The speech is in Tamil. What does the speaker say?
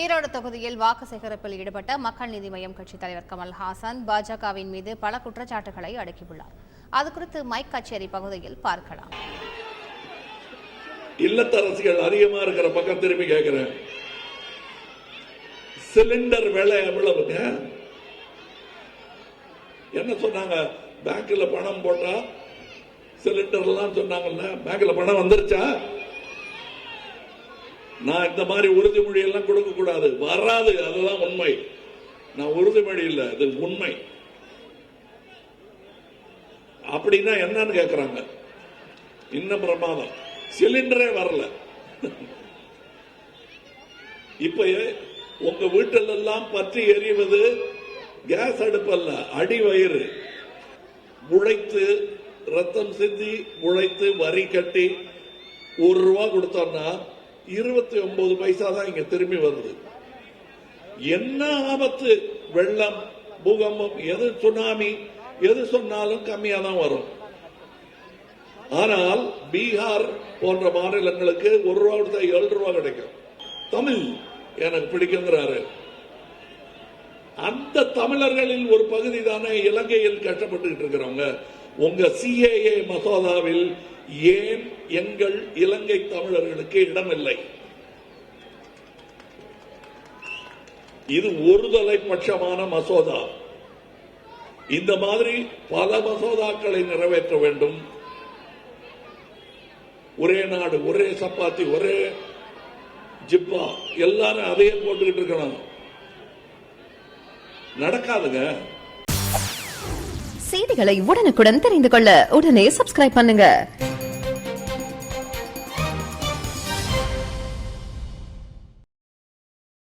ஈரோடு தொகுதியில் வாக்கு சேகரிப்பில் ஈடுபட்ட மக்கள் நீதி மய்யம் கட்சித் தலைவர் கமல்ஹாசன் பாஜகவின் மீது பல குற்றச்சாட்டுகளை அடுக்கியுள்ளார். அது குறித்து மைக் கச்சேரி பகுதியில் பார்க்கலாம். இல்லத்தரசிகள் அதிகமா இருக்கிற பக்கம் திரும்பி கேட்கிறேன் சிலிண்டர் விலை எவ்வளவுங்க? என்ன சொன்னாங்க? பேங்க்ல பணம் போட்டா சிலிண்டர் எல்லாம் சொன்னாங்கல்ல? பேங்க்ல பணம் வந்துருச்சா? நான் இந்த மாதிரி உறுதிமொழி எல்லாம் கொடுக்க கூடாது வராது அதுதான் உண்மை. நான் உறுதிமொழி இல்லை அது உண்மை. அப்படின்னா என்னன்னு கேக்குறாங்க. இன்னும் பிரமாதம். சிலிண்டரே வரல. இப்ப உங்க வீட்டில் எல்லாம் பற்றி எரிவது கேஸ் அடுப்பல்ல அடி வயிறு. உழைத்து ரத்தம் சிந்தி உழைத்து வரி கட்டி ஒரு ரூபா கொடுத்தோம்னா இருபத்தி ஒன்பது பைசா தான் இங்க திரும்பி வருது. என்ன ஆபத்து? வெள்ளம் பூகம்பம் எது சுனாமி எது சொன்னாலும் கம்மியா தான் வரும். ஆனால் பீகார் போன்ற மாநிலங்களுக்கு ஒரு ரூபா கொடுத்தா ஏழு ரூபா கிடைக்கும். தமிழ் எனக்கு பிடிக்குங்கிறாரு. அந்த தமிழர்களில் ஒரு பகுதி தானே இலங்கையில் கஷ்டப்பட்டு இருக்கிறவங்க. உங்க சிஏஏ மசோதாவில் ஏன் எங்கள் இலங்கை தமிழர்களுக்கு இடமில்லை? இது ஒருதலை பட்சமான மசோதா. இந்த மாதிரி பல மசோதாக்களை நிறைவேற்ற வேண்டும். ஒரே நாடு ஒரே சப்பாத்தி ஒரே ஜிப்பா எல்லாரும் அதையே போட்டுக்கிட்டு இருக்கணும். நடக்காதுங்க. செய்திகளை உடனுக்குடன் தெரிந்து கொள்ள உடனே சப்ஸ்கிரைப் பண்ணுங்க.